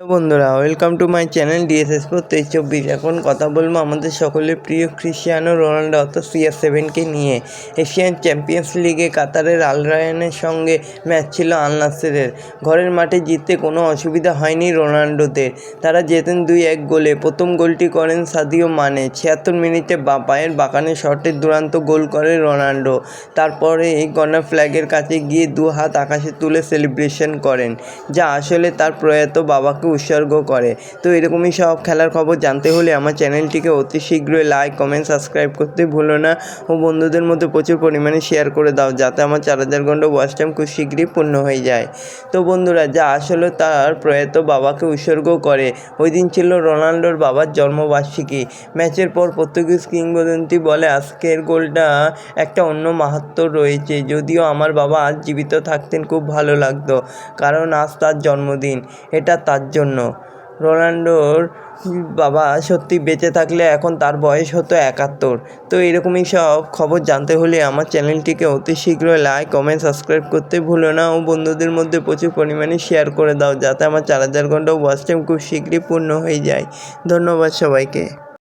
বন্ধুরা welcome to my channel DSS four তেইশ চব্বিশ। এখন কথা বলব আমাদের সকলের প্রিয় ক্রিশ্চিয়ানো রোনাল্ডো, অর্থাৎ সিআর সেভেনকে নিয়ে। এশিয়ান চ্যাম্পিয়ন্স লিগে কাতারের আল রায়ানের সঙ্গে ম্যাচ ছিল আল নাসেরের। ঘরের মাঠে জিততে কোনো অসুবিধা হয়নি রোনাল্ডোদের। তারা জেতেন দুই এক গোলে। প্রথম গোলটি করেন সাদিও মানে। ছিয়াত্তর মিনিটে বা পায়ের বাঁকানে শটের দুরান্ত গোল করে রোনাল্ডো। তারপরে এই কর্নার ফ্ল্যাগের কাছে গিয়ে দু হাত আকাশে তুলে সেলিব্রেশন করেন, যা আসলে তার প্রয়াত বাবাকে উৎসর্গ করে। তো এরকমই সব খেলার খবর জানতে হলে আমার চ্যানেলটিকে অতি শীঘ্রই লাইক কমেন্ট সাবস্ক্রাইব করতে ভুলো না। ও বন্ধুদের মধ্যে প্রচুর পরিমাণে শেয়ার করে দাও, যাতে আমার চার হাজার ঘণ্টা ওয়াচ খুব শীঘ্রই পূর্ণ হয়ে যায়। তো বন্ধুরা, যা আসলে তার প্রয়াত বাবাকে উৎসর্গ করে, ওই দিন ছিল রোনাল্ডোর বাবার জন্মবার্ষিকী। ম্যাচের পর পর্তুগিজ কিংবদন্তি বলে, আজকের গোলটা একটা অন্য মাহাত্ম্য রয়েছে। যদিও আমার বাবা আজ জীবিত থাকতেন, খুব ভালো লাগতো, কারণ আজ তার জন্মদিন। এটা তার জন্য। রোনাল্ডোর বাবা সত্যি বেঁচে থাকলে এখন তার বয়স হতো একাত্তর। তো এরকমই সব খবর জানতে হলে আমার চ্যানেলটিকে অতি শীঘ্র লাইক কমেন্ট সাবস্ক্রাইব করতে ভুলো না। ও বন্ধুদের মধ্যে প্রচুর পরিমাণে শেয়ার করে দাও, যাতে আমার চার হাজার ঘণ্টা ওয়াচ টাইম খুব শীঘ্রই পূর্ণ হয়ে যায়। ধন্যবাদ সবাইকে।